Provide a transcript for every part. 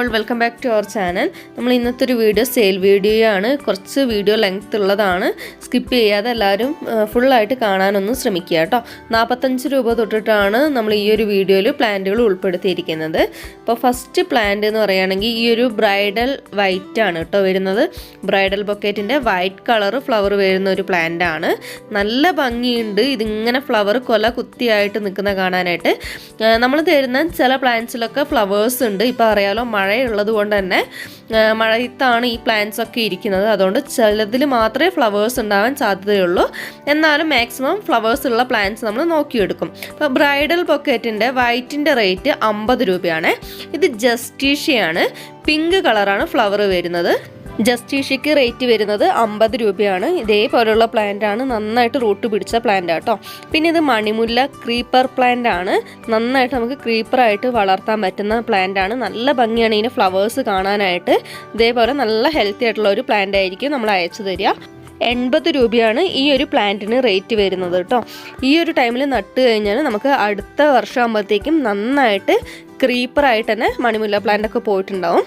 All welcome back to our channel നമ്മൾ ഇന്നത്തെ ഒരു വീഡിയോ സെയിൽ വീഡിയോ ആണ്. കുറച്ച് വീഡിയോ ലെങ്ത് ഉള്ളതാണ്. സ്കിപ്പ് ചെയ്യാതെ എല്ലാവരും ഫുള്ളായിട്ട് കാണാനൊന്നും ശ്രമിക്കുക കേട്ടോ. നാൽപ്പത്തഞ്ച് രൂപ തൊട്ടിട്ടാണ് നമ്മൾ ഈ ഒരു വീഡിയോയിൽ പ്ലാന്റുകൾ ഉൾപ്പെടുത്തിയിരിക്കുന്നത്. അപ്പോൾ ഫസ്റ്റ് പ്ലാന്റ് എന്ന് പറയുകയാണെങ്കിൽ ഈ ഒരു ബ്രൈഡൽ വൈറ്റ് ആണ് കേട്ടോ വരുന്നത്. ബ്രൈഡൽ ബൊക്കറ്റിന്റെ വൈറ്റ് കളർ ഫ്ലവർ വരുന്ന ഒരു പ്ലാന്റ് ആണ്. നല്ല ഭംഗിയുണ്ട്. ഇതിങ്ങനെ ഫ്ലവർ കൊല കുത്തിയായിട്ട് നിൽക്കുന്ന കാണാനായിട്ട്. നമ്മൾ തരുന്ന ചില പ്ലാന്റ്സിലൊക്കെ ഫ്ലവേഴ്സ് ഉണ്ട്. ഇപ്പോൾ അറിയാലോ മഴയുള്ളത് കൊണ്ട് തന്നെ മഴയത്താണ് ഈ പ്ലാന്റ്സ് ഒക്കെ ഇരിക്കുന്നത്. അതുകൊണ്ട് ചിലതിൽ മാത്രമേ ഫ്ലവേഴ്സ് ഉണ്ടാവാൻ സാധ്യതയുള്ളൂ. എന്നാലും മാക്സിമം ഫ്ലവേഴ്സ് ഉള്ള പ്ലാന്റ്സ് നമ്മൾ നോക്കിയെടുക്കും. അപ്പോൾ ബ്രൈഡൽ പൊക്കറ്റിന്റെ വൈറ്റിന്റെ റേറ്റ് അമ്പത് രൂപയാണ്. ഇത് ജസ്റ്റീഷ്യയാണ് പിങ്ക് കളറാണ് ഫ്ലവർ വരുന്നത്. ജസ്റ്റീഷ്യക്ക് റേറ്റ് വരുന്നത് അമ്പത് രൂപയാണ്. ഇതേപോലെയുള്ള പ്ലാന്റ് ആണ്. നന്നായിട്ട് റൂട്ട് പിടിച്ച പ്ലാന്റ് ആട്ടോ. പിന്നെ ഇത് മണിമുല്ല ക്രീപ്പർ പ്ലാന്റ് ആണ്. നന്നായിട്ട് നമുക്ക് ക്രീപ്പർ ആയിട്ട് വളർത്താൻ പറ്റുന്ന പ്ലാന്റ് ആണ്. നല്ല ഭംഗിയാണ് ഇതിന് ഫ്ലവേഴ്സ് കാണാനായിട്ട്. ഇതേപോലെ നല്ല ഹെൽത്തി ആയിട്ടുള്ള ഒരു പ്ലാന്റ് ആയിരിക്കും നമ്മൾ അയച്ചു തരിക. എൺപത് രൂപയാണ് ഈ ഒരു പ്ലാന്റിന് റേറ്റ് വരുന്നത് കേട്ടോ ഈ ഒരു ടൈമിൽ നട്ട് കഴിഞ്ഞാൽ നമുക്ക് അടുത്ത വർഷം ആകുമ്പോഴത്തേക്കും നന്നായിട്ട് ക്രീപ്പറായിട്ട് തന്നെ മണിമുല്ല പ്ലാന്റ് ഒക്കെ പോയിട്ടുണ്ടാവും.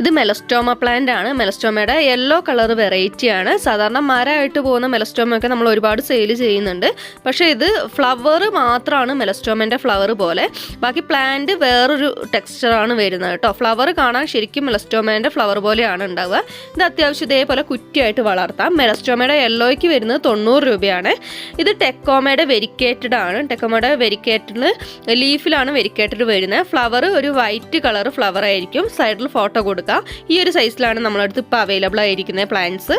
ഇത് മെലസ്റ്റോമ പ്ലാന്റ് ആണ്. മെലസ്റ്റോമയുടെ യെല്ലോ കളർ വെറൈറ്റി ആണ്. സാധാരണ മരമായിട്ട് പോകുന്ന മെലസ്റ്റോമ ഒക്കെ നമ്മൾ ഒരുപാട് സെയിൽ ചെയ്യുന്നുണ്ട്. പക്ഷേ ഇത് ഫ്ലവർ മാത്രമാണ് മെലസ്റ്റോമന്റെ ഫ്ലവർ പോലെ. ബാക്കി പ്ലാന്റ് വേറൊരു ടെക്സ്ചറാണ് വരുന്നത് കേട്ടോ. ഫ്ലവർ കാണാൻ ശരിക്കും മെലസ്റ്റോമേന്റെ ഫ്ലവർ പോലെയാണ് ഉണ്ടാവുക. ഇത് അത്യാവശ്യം ഇതേപോലെ കുറ്റിയായിട്ട് വളർത്താം. മെലസ്റ്റോമയുടെ യെല്ലോയ്ക്ക് വരുന്നത് തൊണ്ണൂറ് രൂപയാണ്. ഇത് ടെക്കോമയുടെ വെരിക്കേറ്റഡ് ആണ്. ടെക്കോമയുടെ വെരിക്കേറ്റഡ് ലീഫിലാണ് വെരിക്കേറ്റഡ് വരുന്നത്. ഫ്ലവർ ഒരു വൈറ്റ് കളർ ഫ്ലവർ ആയിരിക്കും. സൈഡിൽ ഫോട്ടോ കൊടുക്കുക. ഈ ഒരു സൈസിലാണ് നമ്മളടുത്ത് ഇപ്പോൾ അവൈലബിൾ ആയിരിക്കുന്ന പ്ലാന്റ്സ്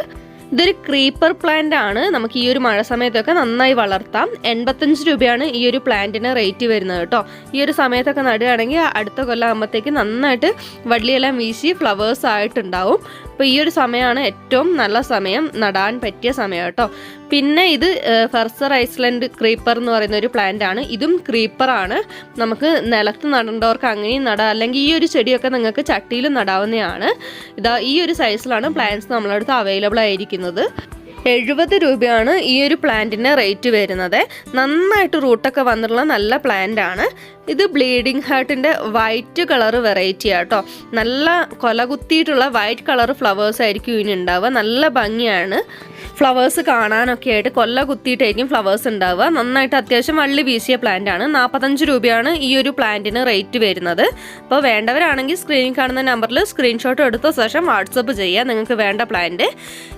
ഇതൊരു ക്രീപ്പർ പ്ലാന്റ് ആണ്. നമുക്ക് ഈ ഒരു മഴ സമയത്തൊക്കെ നന്നായി വളർത്താം. എൺപത്തഞ്ച് രൂപയാണ് ഈ ഒരു പ്ലാന്റിന് റേറ്റ് വരുന്നത് കേട്ടോ. ഈ ഒരു സമയത്തൊക്കെ നടുകയാണെങ്കിൽ അടുത്ത കൊല്ലം ആകുമ്പോഴത്തേക്ക് നന്നായിട്ട് വള്ളിയെല്ലാം വീശി ഫ്ലവേഴ്സ് ആയിട്ടുണ്ടാവും. അപ്പോൾ ഈ ഒരു സമയമാണ് ഏറ്റവും നല്ല സമയം നടാൻ പറ്റിയ സമയം കേട്ടോ. പിന്നെ ഇത് ഫെർസർ ഐസ്ലൻഡ് ക്രീപ്പർ എന്ന് പറയുന്ന ഒരു പ്ലാന്റ് ആണ്. ഇതും ക്രീപ്പറാണ് നമുക്ക് നിലത്ത് നടേണ്ടവർക്ക് അങ്ങനെയും നടാം. അല്ലെങ്കിൽ ഈ ഒരു ചെടിയൊക്കെ നിങ്ങൾക്ക് ചട്ടിയിൽ നടാവുന്നതാണ്. ഇതാ ഈ ഒരു സൈസിലാണ് പ്ലാന്റ്സ് നമ്മളടുത്ത് അവൈലബിൾ ആയിരിക്കുന്നത്. എഴുപത് രൂപയാണ് ഈ ഒരു പ്ലാന്റിന്റെ റേറ്റ് വരുന്നത്. നന്നായിട്ട് റൂട്ടൊക്കെ വന്നിട്ടുള്ള നല്ല പ്ലാന്റ് ആണ്. ഇത് ബ്ലീഡിംഗ് ഹാർട്ടിന്റെ വൈറ്റ് കളർ വെറൈറ്റി ആട്ടോ. നല്ല കൊല കുത്തിയിട്ടുള്ള വൈറ്റ് കളർ ഫ്ലവേഴ്സ് ആയിരിക്കും ഇതിന് ഉണ്ടാവുക. നല്ല ഭംഗിയാണ്. ഫ്ലവേഴ്സ് കാണാനൊക്കെ ആയിട്ട് കൊല്ല കുത്തിയിട്ടായിരിക്കും ഫ്ലവേഴ്സ് ഉണ്ടാവുക. നന്നായിട്ട് അത്യാവശ്യം വള്ളി വീശിയ പ്ലാന്റ് ആണ്. നാൽപ്പത്തഞ്ച് രൂപയാണ് ഈ ഒരു പ്ലാന്റിന് റേറ്റ് വരുന്നത്. അപ്പോൾ വേണ്ടവരാണെങ്കിൽ സ്ക്രീനിൽ കാണുന്ന നമ്പറിൽ സ്ക്രീൻഷോട്ട് എടുത്ത ശേഷം വാട്സപ്പ് ചെയ്യുക. നിങ്ങൾക്ക് വേണ്ട പ്ലാന്റ്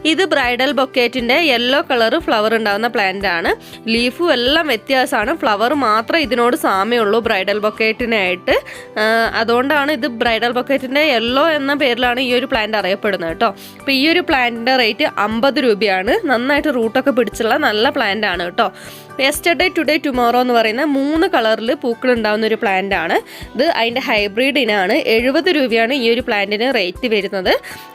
ഇത് ബ്രൈഡൽ ബൊക്കേറ്റിന്റെ യെല്ലോ കളർ ഫ്ലവർ ഉണ്ടാകുന്ന പ്ലാന്റ് ആണ്. ലീഫും എല്ലാം വ്യത്യാസമാണ്. ഫ്ലവർ മാത്രമേ ഇതിനോട് സാമ്യമുള്ളൂ. ബ്രൈഡൽ ബൊക്കേറ്റിനായിട്ട് അതുകൊണ്ടാണ് ഇത് ബ്രൈഡൽ ബൊക്കേറ്റിന്റെ യെല്ലോ എന്ന പേരിലാണ് ഈ ഒരു പ്ലാന്റ് അറിയപ്പെടുന്നത് കേട്ടോ അപ്പോൾ ഈ ഒരു പ്ലാന്റിന്റെ റേറ്റ് അമ്പത് രൂപയാണ്. നന്നായിട്ട് റൂട്ടൊക്കെ പിടിച്ചുള്ള നല്ല പ്ലാന്റ് ആണ് കേട്ടോ യെസ്റ്റർഡേ ടുഡേ ടുമോറോ എന്ന് പറയുന്ന മൂന്ന് കളറിൽ പൂക്കൾ ഉണ്ടാകുന്ന ഒരു പ്ലാന്റ് ആണ്. ഇത് അതിന്റെ ഹൈബ്രിഡിനാണ് എഴുപത് രൂപയാണ് ഈ ഒരു പ്ലാന്റിന് റേറ്റ് വരുന്നത്.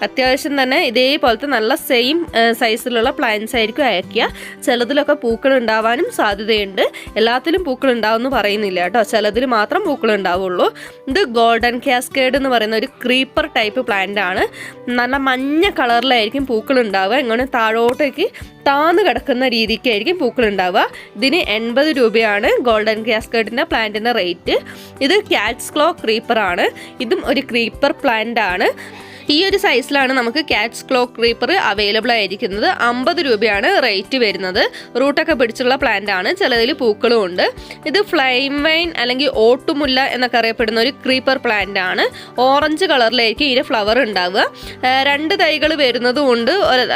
അത്യാവശ്യം തന്നെ ഇതേപോലത്തെ നല്ല സെയിം സൈസിലുള്ള പ്ലാന്റ്സ് ആയിരിക്കും അയക്കുക. ചിലതിലൊക്കെ പൂക്കൾ ഉണ്ടാവാനും സാധ്യതയുണ്ട്. എല്ലാത്തിലും പൂക്കൾ ഉണ്ടാവുമെന്ന് പറയുന്നില്ല കേട്ടോ ചിലതിൽ മാത്രം പൂക്കൾ ഉണ്ടാവുള്ളൂ. ഇത് ഗോൾഡൻ കാസ്കേഡ് എന്ന് പറയുന്ന ഒരു ക്രീപ്പർ ടൈപ്പ് പ്ലാന്റ് ആണ്. നല്ല മഞ്ഞ കളറിലായിരിക്കും പൂക്കൾ ഉണ്ടാവുക. ഇങ്ങനെ താഴോട്ടേക്ക് താന്ന് കിടക്കുന്ന രീതിക്കായിരിക്കും പൂക്കൾ ഉണ്ടാവുക. ഇതിന് എൺപത് രൂപയാണ് ഗോൾഡൻ കാസ്കേഡിന്റെ പ്ലാന്റിന്റെ റേറ്റ് ഇത് കാറ്റ്സ് ക്ലോ ക്രീപ്പർ ആണ്. ഇതും ഒരു ക്രീപ്പർ പ്ലാന്റ് ആണ്. ഈ ഒരു സൈസിലാണ് നമുക്ക് കാറ്റ്സ് ക്ലോ ക്രീപ്പർ അവൈലബിൾ ആയിരിക്കുന്നത്. അമ്പത് രൂപയാണ് റേറ്റ് വരുന്നത്. റൂട്ടൊക്കെ പിടിച്ചുള്ള പ്ലാന്റ് ആണ്. ചിലതിൽ പൂക്കളും ഉണ്ട്. ഇത് ഫ്ലൈം വൈൻ അല്ലെങ്കിൽ ഓട്ടുമുല്ല എന്നൊക്കെ അറിയപ്പെടുന്ന ഒരു ക്രീപ്പർ പ്ലാന്റ് ആണ്. ഓറഞ്ച് കളറിലായിരിക്കും ഇതിന് ഫ്ലവർ ഉണ്ടാവുക. രണ്ട് തൈകൾ വരുന്നതും ഉണ്ട്.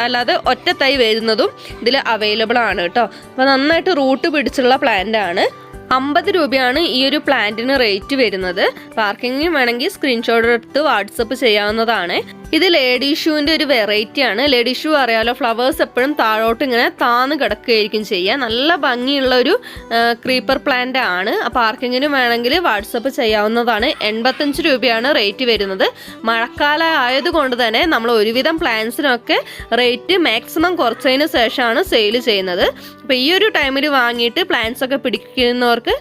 അല്ലാതെ ഒറ്റ തൈ വരുന്നതും ഇതിൽ അവൈലബിൾ ആണ് കേട്ടോ. അപ്പോൾ നന്നായിട്ട് റൂട്ട് പിടിച്ചുള്ള പ്ലാന്റ് ആണ്. അമ്പത് രൂപയാണ് ഈ ഒരു പ്ലാന്റിന് റേറ്റ് വരുന്നത്. പാർക്കിങ്ങിന് വേണമെങ്കിൽ സ്ക്രീൻഷോട്ട് എടുത്ത് വാട്സപ്പ് ചെയ്യാവുന്നതാണ്. ഇത് ലേഡി ഷൂവിന്റെ ഒരു വെറൈറ്റി ആണ്. ലേഡി ഷൂ അറിയാലോ ഫ്ലവേഴ്സ് എപ്പോഴും താഴോട്ട് ഇങ്ങനെ താന്ന് കിടക്കുകയായിരിക്കും ചെയ്യുക. നല്ല ഭംഗിയുള്ള ഒരു ക്രീപ്പർ പ്ലാന്റ് ആണ്. അപ്പോൾ ആർക്കെങ്കിലും വേണമെങ്കിൽ വാട്സപ്പ് ചെയ്യാവുന്നതാണ്. എൺപത്തഞ്ച് രൂപയാണ് റേറ്റ് വരുന്നത്. മഴക്കാലം ആയതുകൊണ്ട് തന്നെ നമ്മൾ ഒരുവിധം പ്ലാന്റ്സിനൊക്കെ റേറ്റ് മാക്സിമം കുറച്ചതിന് ശേഷമാണ് സെയിൽ ചെയ്യുന്നത്. അപ്പോൾ ഈ ഒരു ടൈമിൽ വാങ്ങിയിട്ട് പ്ലാന്റ്സ് ഒക്കെ പിടിക്കുന്നവർക്ക്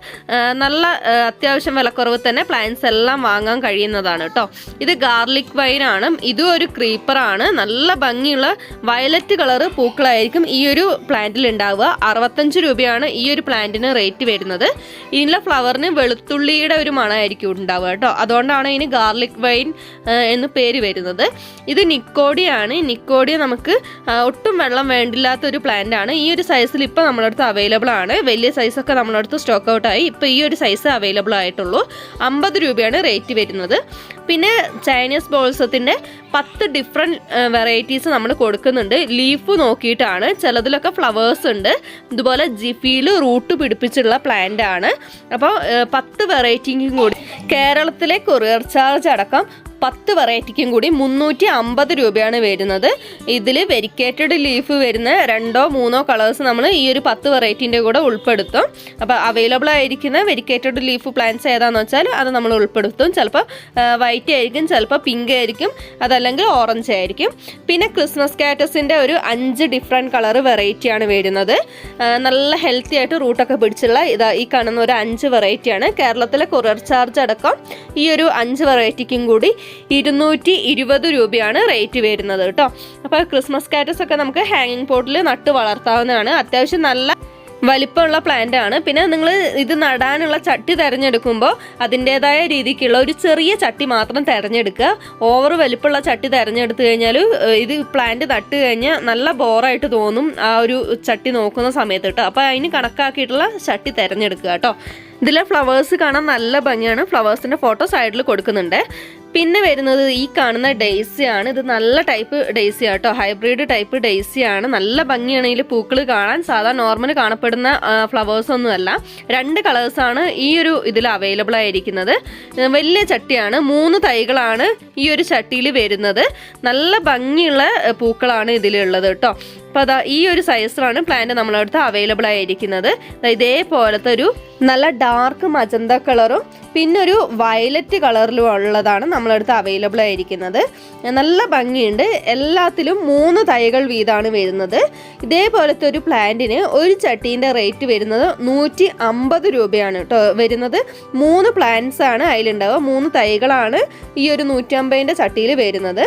നല്ല അത്യാവശ്യം വിലക്കുറവ് തന്നെ പ്ലാന്റ്സ് എല്ലാം വാങ്ങാൻ കഴിയുന്നതാണ് കേട്ടോ ഇത് ഗാർലിക് വൈനാണ് ഇത് ഇതും ഒരു ക്രീപ്പറാണ് നല്ല ഭംഗിയുള്ള വയലറ്റ് കളർ പൂക്കളായിരിക്കും ഈ ഒരു പ്ലാന്റിൽ ഉണ്ടാവുക. അറുപത്തഞ്ച് രൂപയാണ് ഈ ഒരു പ്ലാന്റിന് റേറ്റ് വരുന്നത്. ഇതിനുള്ള ഫ്ലവറിന് വെളുത്തുള്ളിയുടെ ഒരു മണമായിരിക്കും ഉണ്ടാവുക കേട്ടോ. അതുകൊണ്ടാണ് ഇതിന് ഗാർലിക് വൈൻ എന്ന് പേര് വരുന്നത്. ഇത് നിക്കോഡിയാണ് നിക്കോഡിയ നമുക്ക് ഒട്ടും വെള്ളം വേണ്ടില്ലാത്ത ഒരു പ്ലാന്റ് ആണ്. ഈ ഒരു സൈസിൽ ഇപ്പോൾ നമ്മുടെ അടുത്ത് അവൈലബിൾ ആണ്. വലിയ സൈസൊക്കെ നമ്മളടുത്ത് സ്റ്റോക്ക് ഔട്ടായി ഇപ്പോൾ ഈ ഒരു സൈസ് അവൈലബിൾ ആയിട്ടുള്ളൂ. അമ്പത് രൂപയാണ് റേറ്റ് വരുന്നത്. പിന്നെ ചൈനീസ് ബോൾസത്തിന്റെ പത്ത് ഡിഫറെന്റ് വെറൈറ്റീസ് നമ്മൾ കൊടുക്കുന്നുണ്ട്. ലീഫ് നോക്കിയിട്ടാണ്. ചിലതിലൊക്കെ ഫ്ലവേഴ്സ് ഉണ്ട്. ഇതുപോലെ ജിഫിയിൽ റൂട്ട് പിടിപ്പിച്ചുള്ള പ്ലാന്റ് ആണ്. അപ്പോൾ പത്ത് വെറൈറ്റിക്കും കൂടി കേരളത്തിലെ കൊറിയർ ചാർജ് അടക്കം പത്ത് വെറൈറ്റിക്കും കൂടി മുന്നൂറ്റി അമ്പത് രൂപയാണ് വരുന്നത്. ഇതിൽ വെരിക്കേറ്റഡ് ലീഫ് വരുന്ന രണ്ടോ മൂന്നോ കളേഴ്സ് നമ്മൾ ഈ ഒരു പത്ത് വെറൈറ്റീന്റെ കൂടെ ഉൾപ്പെടുത്തും. അപ്പോൾ അവൈലബിൾ ആയിരിക്കുന്ന വെരിക്കേറ്റഡ് ലീഫ് പ്ലാന്റ്സ് ഏതാണെന്ന് വെച്ചാൽ അത് നമ്മൾ ഉൾപ്പെടുത്തും. ചിലപ്പോൾ വൈറ്റ് ആയിരിക്കും ചിലപ്പോൾ പിങ്ക് ആയിരിക്കും അതല്ലെങ്കിൽ ഓറഞ്ച് ആയിരിക്കും. പിന്നെ ക്രിസ്മസ് കാറ്റസിന്റെ ഒരു അഞ്ച് ഡിഫറെന്റ് കളർ വെറൈറ്റിയാണ് വരുന്നത്. നല്ല ഹെൽത്തി ആയിട്ട് റൂട്ടൊക്കെ പിടിച്ചുള്ള ഇതാ ഈ കാണുന്ന ഒരു അഞ്ച് വെറൈറ്റിയാണ് കേരളത്തിലെ കൊറിയർ ചാർജ് അടക്കം ഈ ഒരു അഞ്ച് വെറൈറ്റിക്കും കൂടി ഇരുന്നൂറ്റി ഇരുപത് രൂപയാണ് റേറ്റ് വരുന്നത് കേട്ടോ. അപ്പോൾ ക്രിസ്മസ് കാറ്റസ് ഒക്കെ നമുക്ക് ഹാങ്ങിങ് പോട്ടിൽ നട്ട് വളർത്താവുന്നതാണ്. അത്യാവശ്യം നല്ല വലിപ്പമുള്ള പ്ലാന്റ് ആണ്. പിന്നെ നിങ്ങൾ ഇത് നടാനുള്ള ചട്ടി തിരഞ്ഞെടുക്കുമ്പോൾ അതിന്റെതായ രീതിക്കുള്ള ഒരു ചെറിയ ചട്ടി മാത്രം തിരഞ്ഞെടുക്കുക. ഓവർ വലിപ്പമുള്ള ചട്ടി തിരഞ്ഞെടുത്തു കഴിഞ്ഞാൽ ഇത് പ്ലാന്റ് നട്ട് കഴിഞ്ഞാൽ നല്ല ബോറായിട്ട് തോന്നും ആ ഒരു ചട്ടി നോക്കുന്ന സമയത്ത് കേട്ടോ. അപ്പോൾ അതിന് കണക്കാക്കിയിട്ടുള്ള ചട്ടി തിരഞ്ഞെടുക്കുക കേട്ടോ. ഇതിലെ ഫ്ലവേഴ്സ് കാണാൻ നല്ല ഭംഗിയാണ്. ഫ്ലവേഴ്സിന്റെ ഫോട്ടോ സൈഡിൽ കൊടുക്കുന്നുണ്ട്. പിന്നെ വരുന്നത് ഈ കാണുന്ന ഡെയ്സി ആണ് ഇത് നല്ല ടൈപ്പ് ഡെയ്സി ആട്ടോ ഹൈബ്രിഡ് ടൈപ്പ് ഡെയ്സി ആണ് നല്ല ഭംഗിയാണ് ഇതിൽ പൂക്കൾ കാണാൻ. സാധാ നോർമൽ കാണപ്പെടുന്ന ഫ്ലവേഴ്സ് ഒന്നുമല്ല. രണ്ട് കളേഴ്സാണ് ഈ ഒരു ഇതിൽ അവൈലബിൾ ആയിരിക്കുന്നത്. വലിയ ചട്ടിയാണ്. മൂന്ന് തൈകളാണ് ഈ ഒരു ചട്ടിയിൽ വരുന്നത്. നല്ല ഭംഗിയുള്ള പൂക്കളാണ് ഇതിലുള്ളത് കേട്ടോ അപ്പോൾ അതാ ഈ ഒരു സൈസിലാണ് പ്ലാന്റ് നമ്മളടുത്ത് അവൈലബിൾ ആയിരിക്കുന്നത്. ഇതേപോലത്തെ ഒരു നല്ല ഡാർക്ക് മജന്ത കളറും പിന്നെ ഒരു വയലറ്റ് കളറിലും ഉള്ളതാണ് നമ്മളടുത്ത് അവൈലബിൾ ആയിരിക്കുന്നത്. നല്ല ഭംഗിയുണ്ട്. എല്ലാത്തിലും മൂന്ന് തൈകൾ വീതമാണ് വരുന്നത്. ഇതേപോലത്തെ ഒരു പ്ലാന്റിന് ഒരു ചട്ടീന്റെ റേറ്റ് വരുന്നത് നൂറ്റി അമ്പത് രൂപയാണ് കേട്ടോ വരുന്നത്. മൂന്ന് പ്ലാന്റ്സ് ആണ് അതിലുണ്ടാവുക. മൂന്ന് തൈകളാണ് ഈ ഒരു നൂറ്റമ്പതിന്റെ ചട്ടിയിൽ വരുന്നത്.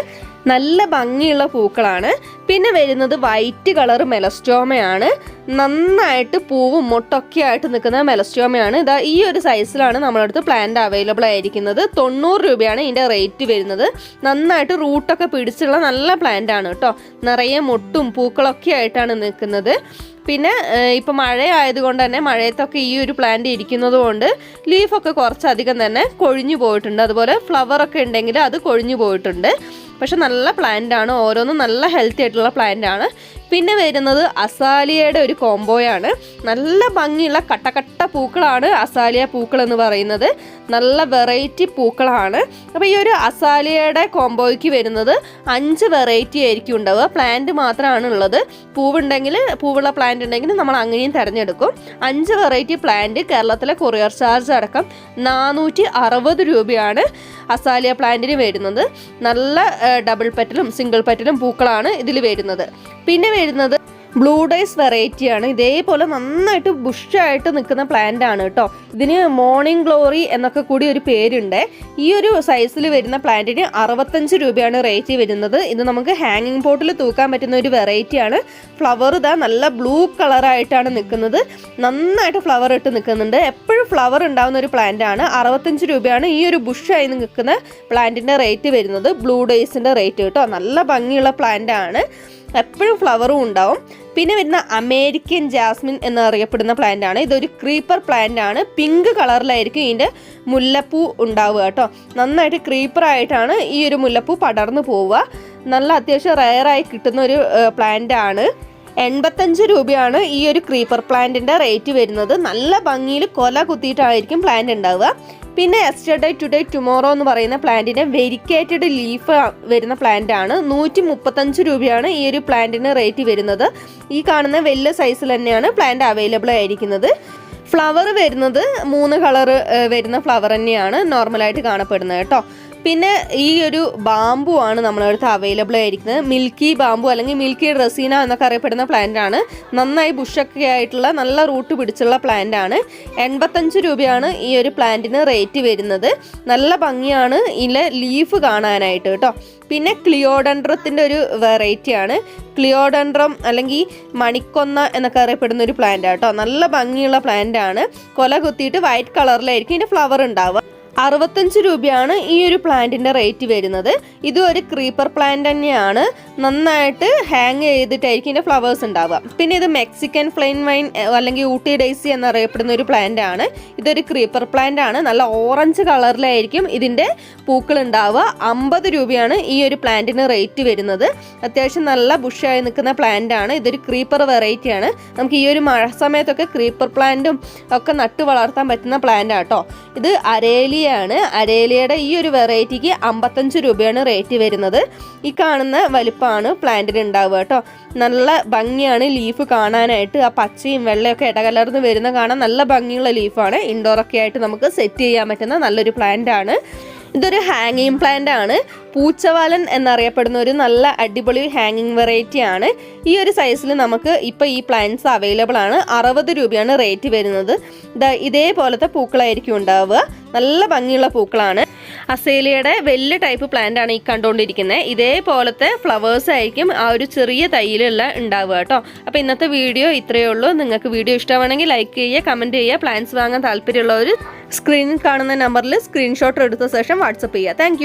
നല്ല ഭംഗിയുള്ള പൂക്കളാണ്. പിന്നെ വരുന്നത് വൈറ്റ് കളർ മെലസ്റ്റോമയാണ് നന്നായിട്ട് പൂവും മുട്ടൊക്കെ ആയിട്ട് നിൽക്കുന്ന മെലസ്റ്റോമയാണ് ഇതാ ഈ ഒരു സൈസിലാണ് നമ്മളടുത്ത് പ്ലാന്റ് അവൈലബിൾ ആയിരിക്കുന്നത്. തൊണ്ണൂറ് രൂപയാണ് ഇതിന്റെ റേറ്റ് വരുന്നത്. നന്നായിട്ട് റൂട്ടൊക്കെ പിടിച്ചുള്ള നല്ല പ്ലാന്റ് ആണ് കേട്ടോ. നിറയെ മുട്ടും പൂക്കളൊക്കെ ആയിട്ടാണ് നിൽക്കുന്നത്. പിന്നെ ഇപ്പം മഴയായതുകൊണ്ട് തന്നെ മഴയത്തൊക്കെ ഈ ഒരു പ്ലാന്റ് ഇരിക്കുന്നത് കൊണ്ട് ലീഫൊക്കെ കുറച്ചധികം തന്നെ കൊഴിഞ്ഞു പോയിട്ടുണ്ട്. അതുപോലെ ഫ്ലവറൊക്കെ ഉണ്ടെങ്കിൽ അത് കൊഴിഞ്ഞു പോയിട്ടുണ്ട്. പക്ഷെ നല്ല പ്ലാന്റ് ആണ്. ഓരോന്നും നല്ല ഹെൽത്തി ആയിട്ടുള്ള പ്ലാന്റ് ആണ്. പിന്നെ വരുന്നത് അസാലിയയുടെ ഒരു കോംബോയാണ്. നല്ല ഭംഗിയുള്ള കട്ടക്കട്ട പൂക്കളാണ് അസാലിയ പൂക്കൾ എന്ന് പറയുന്നത്. നല്ല വെറൈറ്റി പൂക്കളാണ്. അപ്പോൾ ഈ ഒരു അസാലിയയുടെ കോംബോയ്ക്ക് വരുന്നത് അഞ്ച് വെറൈറ്റി ആയിരിക്കും ഉണ്ടാവുക. പ്ലാന്റ് മാത്രമാണ് ഉള്ളത്. പൂവുണ്ടെങ്കിൽ പൂവുള്ള പ്ലാന്റ് ഉണ്ടെങ്കിൽ നമ്മൾ അങ്ങനെയും തിരഞ്ഞെടുക്കും. അഞ്ച് വെറൈറ്റി പ്ലാന്റ് കേരളത്തിലെ കൊറിയർ ചാർജ് അടക്കം നാനൂറ്റി അറുപത് രൂപയാണ് അസാലിയ പ്ലാന്റിന് വരുന്നത്. നല്ല ഡബിൾ പെറ്റലും സിംഗിൾ പെറ്റലും പൂക്കളാണ് ഇതിൽ വരുന്നത്. പിന്നെ വരുന്നത് ബ്ലൂ ഡൈസ് വെറൈറ്റി ആണ് ഇതേപോലെ നന്നായിട്ട് ബുഷായിട്ട് നിൽക്കുന്ന പ്ലാന്റ് ആണ് കേട്ടോ ഇതിന് മോർണിംഗ് ഗ്ലോറി എന്നൊക്കെ കൂടി ഒരു പേരുണ്ട്. ഈ ഒരു സൈസിൽ വരുന്ന പ്ലാന്റിന് അറുപത്തഞ്ച് രൂപയാണ് റേറ്റ് വരുന്നത്. ഇത് നമുക്ക് ഹാങ്ങിങ് പോട്ടിൽ തൂക്കാൻ പറ്റുന്ന ഒരു വെറൈറ്റി ആണ്. ഫ്ലവർ ഇതാ നല്ല ബ്ലൂ കളറായിട്ടാണ് നിൽക്കുന്നത്. നന്നായിട്ട് ഫ്ലവർ ഇട്ട് നിൽക്കുന്നുണ്ട്. എപ്പോഴും ഫ്ലവർ ഉണ്ടാവുന്ന ഒരു പ്ലാന്റ് ആണ്. അറുപത്തഞ്ച് രൂപയാണ് ഈ ഒരു ബുഷായി നിൽക്കുന്ന പ്ലാന്റിന്റെ റേറ്റ് വരുന്നത്. ബ്ലൂ ഡേയ്സിന്റെ റേറ്റ് കേട്ടോ നല്ല ഭംഗിയുള്ള പ്ലാന്റ് ആണ്. എപ്പോഴും ഫ്ലവറും ഉണ്ടാവും. പിന്നെ വരുന്ന അമേരിക്കൻ ജാസ്മിൻ എന്നറിയപ്പെടുന്ന പ്ലാന്റ് ആണ്. ഇതൊരു ക്രീപ്പർ പ്ലാന്റ് ആണ്. പിങ്ക് കളറിലായിരിക്കും ഇതിന്റെ മുല്ലപ്പൂ ഉണ്ടാവുക കേട്ടോ. നന്നായിട്ട് ക്രീപ്പർ ആയിട്ടാണ് ഈ ഒരു മുല്ലപ്പൂ പടർന്നു പോവുക. നല്ല അത്യാവശ്യം റയറായി കിട്ടുന്ന ഒരു പ്ലാന്റ് ആണ്. എൺപത്തഞ്ച് രൂപയാണ് ഈ ഒരു ക്രീപ്പർ പ്ലാന്റിന്റെ റേറ്റ് വരുന്നത്. നല്ല ഭംഗിയിൽ കൊല കുത്തിയിട്ടായിരിക്കും പ്ലാന്റ് ഉണ്ടാവുക പിന്നെ എസ്റ്റർഡേ ടുഡേ ടുമോറോ എന്ന് പറയുന്ന പ്ലാന്റിന്റെ വെരിക്കേറ്റഡ് ലീഫ് വരുന്ന പ്ലാന്റ് ആണ്. നൂറ്റി മുപ്പത്തഞ്ച് രൂപയാണ് ഈ ഒരു പ്ലാന്റിന് റേറ്റ് വരുന്നത്. ഈ കാണുന്ന വലിയ സൈസിൽ തന്നെയാണ് പ്ലാന്റ് അവൈലബിൾ ആയിരിക്കുന്നത്. ഫ്ലവർ വരുന്നത് മൂന്ന് കളർ വരുന്ന ഫ്ലവർ തന്നെയാണ് നോർമലായിട്ട് കാണപ്പെടുന്നത് കേട്ടോ. പിന്നെ ഈ ഒരു ബാമ്പു ആണ് നമ്മുടെ അടുത്ത് അവൈലബിൾ ആയിരിക്കുന്നത്. മിൽക്കി ബാമ്പു അല്ലെങ്കിൽ മിൽക്കി ഡ്രസീന എന്നൊക്കെ അറിയപ്പെടുന്ന പ്ലാന്റ് ആണ്. നന്നായി ബുഷൊക്കെ ആയിട്ടുള്ള നല്ല റൂട്ട് പിടിച്ചുള്ള പ്ലാന്റ് ആണ്. എൺപത്തഞ്ച് രൂപയാണ് ഈ ഒരു പ്ലാന്റിന് റേറ്റ് വരുന്നത്. നല്ല ഭംഗിയാണ് ഇതിലെ ലീഫ് കാണാനായിട്ട് കേട്ടോ. പിന്നെ ക്ലിയോഡൻഡ്രത്തിന്റെ ഒരു വെറൈറ്റിയാണ് ക്ലിയോഡൻഡ്രം അല്ലെങ്കിൽ മണിക്കൊന്ന എന്നൊക്കെ അറിയപ്പെടുന്ന ഒരു പ്ലാന്റ് ആട്ടോ നല്ല ഭംഗിയുള്ള പ്ലാന്റ് ആണ്. കൊല കുത്തിയിട്ട് വൈറ്റ് കളറിലായിരിക്കും ഇതിന്റെ ഫ്ലവർ ഉണ്ടാവുക. അറുപത്തഞ്ച് രൂപയാണ് ഈ ഒരു പ്ലാന്റിന്റെ റേറ്റ് വരുന്നത്. ഇത് ഒരു ക്രീപ്പർ പ്ലാന്റ് തന്നെയാണ്. നന്നായിട്ട് ഹാങ് ചെയ്തിട്ടായിരിക്കും ഇതിന്റെ ഫ്ലവേഴ്സ് ഉണ്ടാവുക. പിന്നെ ഇത് മെക്സിക്കൻ ഫ്ലെയിൻ വൈൻ അല്ലെങ്കിൽ ഊട്ടി ഡൈസി എന്നറിയപ്പെടുന്ന ഒരു പ്ലാന്റ് ആണ്. ഇതൊരു ക്രീപ്പർ പ്ലാന്റ് ആണ്. നല്ല ഓറഞ്ച് കളറിലായിരിക്കും ഇതിന്റെ പൂക്കൾ ഉണ്ടാവുക. അമ്പത് രൂപയാണ് ഈ ഒരു പ്ലാന്റിന് റേറ്റ് വരുന്നത്. അത്യാവശ്യം നല്ല ബുഷായി നിൽക്കുന്ന പ്ലാന്റ് ആണ്. ഇതൊരു ക്രീപ്പർ വെറൈറ്റി ആണ്. നമുക്ക് ഈ ഒരു മഴ സമയത്തൊക്കെ ക്രീപ്പർ പ്ലാന്റും ഒക്കെ നട്ടു വളർത്താൻ പറ്റുന്ന പ്ലാന്റ് ആട്ടോ ഇത് അരേലിയാണ് അരേലിയയുടെ ഈ ഒരു വെറൈറ്റിക്ക് അമ്പത്തഞ്ച് രൂപയാണ് റേറ്റ് വരുന്നത്. ഈ കാണുന്ന വലുപ്പമാണ് പ്ലാന്റിൽ ഉണ്ടാവുക കേട്ടോ. നല്ല ഭംഗിയാണ് ലീഫ് കാണാനായിട്ട്. ആ പച്ചയും വെള്ളയൊക്കെ ഇടകലർന്ന് വരുന്ന കാണാൻ നല്ല ഭംഗിയുള്ള ലീഫാണ്. ഇൻഡോറൊക്കെ ആയിട്ട് നമുക്ക് സെറ്റ് ചെയ്യാൻ പറ്റുന്ന നല്ലൊരു പ്ലാന്റ് ആണ്. ഇതൊരു ഹാങ്ങിങ് പ്ലാന്റ് ആണ്. പൂച്ചവാലൻ എന്നറിയപ്പെടുന്ന ഒരു നല്ല അടിപൊളി ഹാങ്ങിങ് വെറൈറ്റി ആണ്. ഈ ഒരു സൈസിൽ നമുക്ക് ഇപ്പോൾ ഈ പ്ലാന്റ്സ് അവൈലബിൾ ആണ്. അറുപത് രൂപയാണ് റേറ്റ് വരുന്നത്. ഇതേപോലത്തെ പൂക്കളായിരിക്കും ഉണ്ടാവുക. നല്ല ഭംഗിയുള്ള പൂക്കളാണ്. അസേലിയുടെ വലിയ ടൈപ്പ് പ്ലാന്റ് ആണ് ഈ കണ്ടുകൊണ്ടിരിക്കുന്നത് ഇതേപോലത്തെ ഫ്ലവേഴ്സ് ആയിരിക്കും ആ ഒരു ചെറിയ തൈയിലുള്ള ഉണ്ടാവുക കേട്ടോ. അപ്പോൾ ഇന്നത്തെ വീഡിയോ ഇത്രയേ ഉള്ളൂ. നിങ്ങൾക്ക് വീഡിയോ ഇഷ്ടമാണെങ്കിൽ ലൈക്ക് ചെയ്യുക കമന്റ് ചെയ്യുക പ്ലാന്റ്സ് വാങ്ങാൻ താല്പര്യമുള്ളവർ സ്ക്രീനിൽ കാണുന്ന നമ്പറിൽ സ്ക്രീൻഷോട്ട് എടുത്ത ശേഷം വാട്സപ്പ് ചെയ്യുക. താങ്ക്